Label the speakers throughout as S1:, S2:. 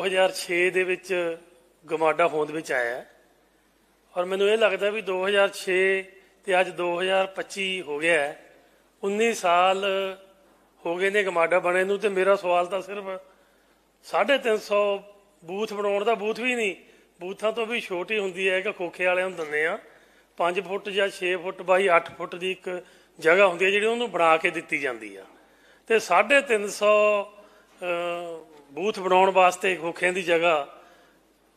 S1: 2006 ਦੇ ਵਿੱਚ ਗਮਾਡਾ ਹੋਂਦ ਵਿੱਚ ਆਇਆ। ਔਰ ਮੈਨੂੰ ਇਹ ਲੱਗਦਾ ਵੀ 2006 ਤੇ ਅੱਜ 2025 ਹੋ ਗਿਆ ਹੈ। 19 ਸਾਲ ਹੋ ਗਏ ਨੇ ਗਮਾਡਾ ਬਣੇ ਨੂੰ ਤੇ ਮੇਰਾ ਸਵਾਲ ਤਾਂ ਸਿਰਫ 350 ਬੂਥ ਬਣਾਉਣ ਦਾ ਬੂਥ ਵੀ ਨਹੀਂ, ਬੂਥਾਂ ਤੋਂ ਵੀ ਛੋਟੀ ਹੁੰਦੀ ਹੈ ਕਿ ਖੋਖੇ ਵਾਲਿਆਂ ਨੂੰ ਦਿੰਦੇ ਆ 5 ਫੁੱਟ ਜਾਂ 6 ਫੁੱਟ ਬਾਈ 8 ਫੁੱਟ ਦੀ ਇੱਕ ਜਗ੍ਹਾ ਹੁੰਦੀ ਹੈ ਜਿਹੜੀ ਉਹਨੂੰ ਬਣਾ ਕੇ ਦਿੱਤੀ ਜਾਂਦੀ ਆ। ਤੇ 350 ਬੂਥ ਬਣਾਉਣ ਵਾਸਤੇ ਖੋਖਿਆਂ ਦੀ ਜਗ੍ਹਾ।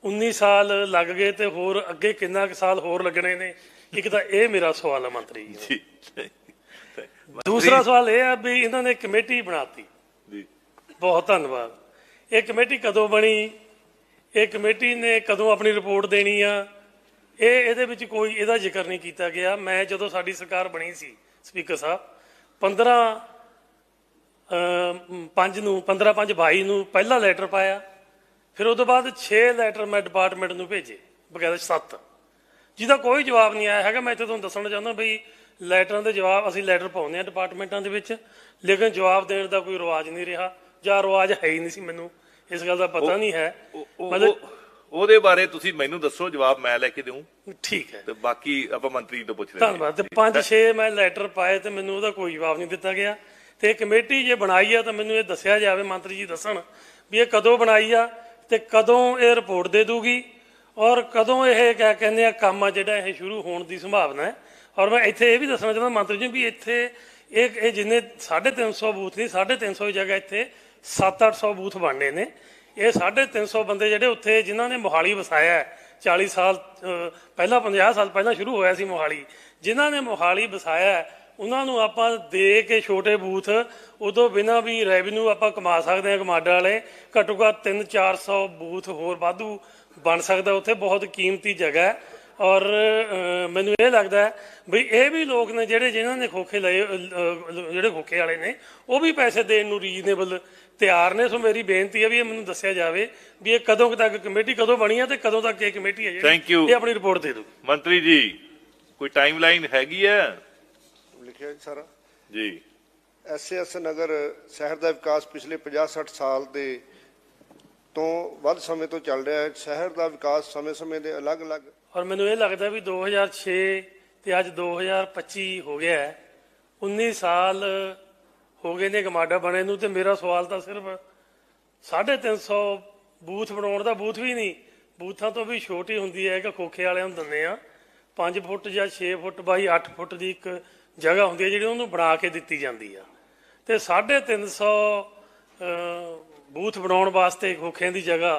S1: 19 ਸਾਲ ਲੱਗ ਗਏ ਤੇ ਹੋਰ ਅੱਗੇ ਕਿੰਨਾ ਕੁ ਸਾਲ ਹੋਰ ਲੱਗਣੇ ਨੇ? ਇੱਕ ਤਾਂ ਇਹ ਮੇਰਾ ਸਵਾਲ ਹੈ ਮੰਤਰੀ ਜੀ ਦੂਸਰਾ ਸਵਾਲ ਇਹ ਹੈ ਵੀ ਇਹਨਾਂ ਨੇ ਕਮੇਟੀ ਬਣਾਤੀ।
S2: ਜੀ।
S1: ਬਹੁਤ ਧੰਨਵਾਦ। ਇਹ ਕਮੇਟੀ ਕਦੋਂ ਬਣੀ? ਇਹ ਕਮੇਟੀ ਨੇ ਕਦੋਂ ਆਪਣੀ ਰਿਪੋਰਟ ਦੇਣੀ ਆ? ਇਹ ਇਹਦੇ ਵਿੱਚ ਕੋਈ ਇਹਦਾ ਜ਼ਿਕਰ ਨਹੀਂ ਕੀਤਾ ਗਿਆ। ਮੈਂ ਜਦੋਂ ਸਾਡੀ ਸਰਕਾਰ ਬਣੀ ਸੀ ਸਪੀਕਰ ਸਾਹਿਬ 15 5 ਨੂੰ 15 5 22 ਨੂੰ ਪਹਿਲਾ ਲੈਟਰ ਪਾਇਆ। ਫਿਰ ਉਸ ਤੋਂ ਬਾਅਦ 6 ਲੈਟਰ ਮੈਂ ਡਿਪਾਰਟਮੈਂਟ ਨੂੰ ਭੇਜੇ ਬਕਾਇਦਾ 7 ਜਿਹਦਾ ਕੋਈ ਜਵਾਬ ਨਹੀਂ ਆਇਆ ਹੈਗਾ ਮੈਂ ਇੱਥੇ ਤੁਹਾਨੂੰ ਦੱਸਣਾ ਚਾਹੁੰਦਾ ਵੀ ਲੈਟਰਾਂ ਦੇ ਜਵਾਬ ਅਸੀਂ ਲੈਟਰ ਪਾਉਂਦੇ ਆ ਡਿਪਾਰਟਮੈਂਟਾਂ ਦੇ ਵਿੱਚ ਲੇਕਿਨ ਜਵਾਬ ਦੇਣ ਦਾ ਕੋਈ ਰਿਵਾਜ ਨਹੀਂ ਰਿਹਾ ਜਾਂ ਰਿਵਾਜ ਹੈ ਹੀ ਨਹੀਂ ਸੀ ਮੈਨੂੰ ਇਸ ਗੱਲ ਦਾ ਪਤਾ ਨਹੀਂ ਹੈ। ਮਤਲਬ
S2: ਉਹ- ਉਹਦੇ ਬਾਰੇ ਤੁਸੀਂ ਮੈਨੂੰ ਦੱਸੋ ਜਵਾਬ ਮੈਂ ਲੈ ਕੇ ਦੇਵਾਂ
S1: ਠੀਕ ਹੈ।
S2: ਤੇ ਬਾਕੀ ਆਪਾਂ ਮੰਤਰੀ ਤੋਂ ਪੁੱਛ ਲੈਂਦੇ ਹਾਂ।
S1: ਧੰਨਵਾਦ। ਤੇ 5-6 ਮੈਂ ਲੈਟਰ ਪਾਏ ਤੇ ਮੈਨੂੰ ਉਹਦਾ ਕੋਈ ਜਵਾਬ ਨਹੀਂ ਦਿੱਤਾ ਗਿਆ। ਤੇ ਕਮੇਟੀ ਜੇ ਬਣਾਈ ਆ ਤਾਂ ਮੈਨੂੰ ਇਹ ਦੱਸਿਆ ਜਾਵੇ ਮੰਤਰੀ ਜੀ ਦੱਸਣ ਵੀ ਇਹ ਕਦੋਂ ਬਣਾਈ ਆ ਤੇ ਕਦੋਂ ਇਹ ਰਿਪੋਰਟ ਦੇ ਦੂਗੀ ਔਰ ਕਦੋਂ ਇਹ ਕਿਆ ਕਹਿੰਦੇ ਆ ਕੰਮ ਆ ਜਿਹੜਾ ਇਹ ਸ਼ੁਰੂ ਹੋਣ ਦੀ ਸੰਭਾਵਨਾ ਹੈ। ਔਰ ਮੈਂ ਇੱਥੇ ਇਹ ਵੀ ਦੱਸਣਾ ਚਾਹੁੰਦਾ ਮੰਤਰੀ ਜੀ ਵੀ ਇੱਥੇ ਇਹ ਇਹ ਜਿੰਨੇ 350 ਬੂਥ ਨਹੀਂ 350 ਦੀ ਜਗ੍ਹਾ ਇੱਥੇ 7-800 ਬੂਥ ਬਣਨੇ ਨੇ। ਇਹ 350 ਬੰਦੇ ਜਿਹੜੇ ਉੱਥੇ ਜਿਨ੍ਹਾਂ ਨੇ ਮੋਹਾਲੀ ਵਸਾਇਆ ਹੈ, 40 ਸਾਲ ਪਹਿਲਾਂ 50 ਸਾਲ ਪਹਿਲਾਂ ਸ਼ੁਰੂ ਹੋਇਆ ਸੀ ਮੋਹਾਲੀ। ਜਿਨ੍ਹਾਂ ਨੇ ਮੋਹਾਲੀ ਵਸਾਇਆ ਹੈ, ਉਹਨਾਂ ਨੂੰ ਆਪਾਂ ਦੇ ਕੇ ਛੋਟੇ ਬੂਥ ਉਦੋਂ ਬਿਨਾਂ ਵੀ ਰੈਵਨਿਊ ਆਪਾਂ ਕਮਾ ਸਕਦੇ ਹਾਂ ਕਮਾਡਾ ਵਾਲੇ ਘੱਟੋ ਘੱਟ 3-400 ਬੂਥ ਹੋਰ ਵਾਧੂ ਬਣ ਸਕਦਾ ਉੱਥੇ ਬਹੁਤ ਕੀਮਤੀ ਜਗ੍ਹਾ ਹੈ। ਔਰ ਮੈਨੂੰ ਇਹ ਲੱਗਦਾ ਹੈ ਵੀ ਇਹ ਵੀ ਲੋਕ ਨੇ ਜਿਹੜੇ ਜਿਨ੍ਹਾਂ ਨੇ ਖੋਖੇ ਲਏ ਜਿਹੜੇ ਖੋਖੇ ਵਾਲੇ ਨੇ ਉਹ ਵੀ ਪੈਸੇ ਦੇਣ ਨੂੰ ਰੀਜ਼ਨੇਬਲ ਤਿਆਰ ਨੇ। ਸੋ ਮੇਰੀ ਬੇਨਤੀ ਹੈ ਵੀ ਇਹ ਮੈਨੂੰ ਦੱਸਿਆ ਜਾਵੇ ਵੀ ਇਹ ਕਦੋਂ ਤੱਕ ਕਮੇਟੀ ਕਦੋਂ ਬਣੀ ਹੈ ਤੇ ਕਦੋਂ ਤੱਕ ਇਹ ਕਮੇਟੀ ਹੈ
S2: you.
S1: ਇਹ ਆਪਣੀ ਰਿਪੋਰਟ ਦੇ ਦਿਓ
S2: ਮੰਤਰੀ ਜੀ ਕੋਈ ਟਾਈਮਲਾਈਨ ਹੈਗੀ ਹੈ?
S3: ਲਿਖਿਆ ਜੀ ਸਾਰਾ।
S2: ਜੀ।
S3: ਐਸਐਸ ਨਗਰ ਸ਼ਹਿਰ ਦਾ ਵਿਕਾਸ ਪਿਛਲੇ 50-60 ਸਾਲ ਦੇ ਤੋਂ ਵੱਧ ਸਮੇਂ ਤੋਂ ਚੱਲ ਰਿਹਾ ਹੈ। ਸ਼ਹਿਰ ਦਾ ਵਿਕਾਸ ਸਮੇਂ-ਸਮੇਂ ਦੇ ਅਲੱਗ-ਅਲੱਗ
S1: ਔਰ ਮੈਨੂੰ ਇਹ ਲੱਗਦਾ ਵੀ 2006 ਤੇ ਅੱਜ 2025 ਹੋ ਗਿਆ ਹੈ। 19 ਸਾਲ ਹੋ ਗਏ ਨੇ ਗਮਾਡਾ ਬਣੇ ਨੂੰ ਤੇ ਮੇਰਾ ਸਵਾਲ ਤਾਂ ਸਿਰਫ 350 ਬੂਥ ਬਣਾਉਣ ਦਾ ਬੂਥ ਵੀ ਨਹੀਂ ਬੂਥਾਂ ਤੋਂ ਵੀ ਛੋਟੀ ਹੁੰਦੀ ਹੈ ਕਿ ਖੋਖੇ ਵਾਲਿਆਂ ਨੂੰ ਦਿੰਦੇ ਆ 5 ਫੁੱਟ ਜਾਂ 6 ਫੁੱਟ ਬਾਈ 8 ਫੁੱਟ ਦੀ ਇੱਕ ਜਗ੍ਹਾ ਹੁੰਦੀ ਹੈ ਜਿਹੜੀ ਉਹਨੂੰ ਬਣਾ ਕੇ ਦਿੱਤੀ ਜਾਂਦੀ ਆ। ਤੇ 350 ਬੂਥ ਬਣਾਉਣ ਵਾਸਤੇ ਖੋਖਿਆਂ ਦੀ ਜਗ੍ਹਾ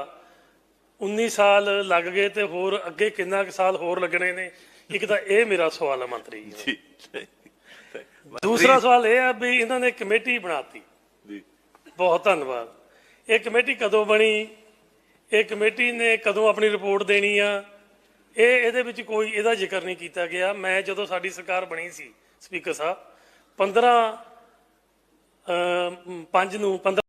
S1: 19 ਸਾਲ ਲੱਗ ਗਏ ਤੇ ਹੋਰ ਅੱਗੇ ਕਿੰਨਾ ਕੁ ਸਾਲ ਹੋਰ ਲੱਗਣੇ ਨੇ? ਇੱਕ ਤਾਂ ਇਹ ਮੇਰਾ ਸਵਾਲ ਹੈ ਮੰਤਰੀ ਜੀ
S2: ਜੀ
S1: ਦੂਸਰਾ ਸਵਾਲ ਇਹ ਹੈ ਵੀ ਇਹਨਾਂ ਨੇ ਕਮੇਟੀ ਬਣਾਤੀ।
S2: ਜੀ।
S1: ਬਹੁਤ ਧੰਨਵਾਦ। ਇਹ ਕਮੇਟੀ ਕਦੋਂ ਬਣੀ? ਇਹ ਕਮੇਟੀ ਨੇ ਕਦੋਂ ਆਪਣੀ ਰਿਪੋਰਟ ਦੇਣੀ ਆ? ਇਹ ਇਹਦੇ ਵਿੱਚ ਕੋਈ ਇਹਦਾ ਜ਼ਿਕਰ ਨਹੀਂ ਕੀਤਾ ਗਿਆ। ਮੈਂ ਜਦੋਂ ਸਾਡੀ ਸਰਕਾਰ ਬਣੀ ਸੀ ਸਪੀਕਰ ਸਾਹਿਬ 15 5 ਨੂੰ 15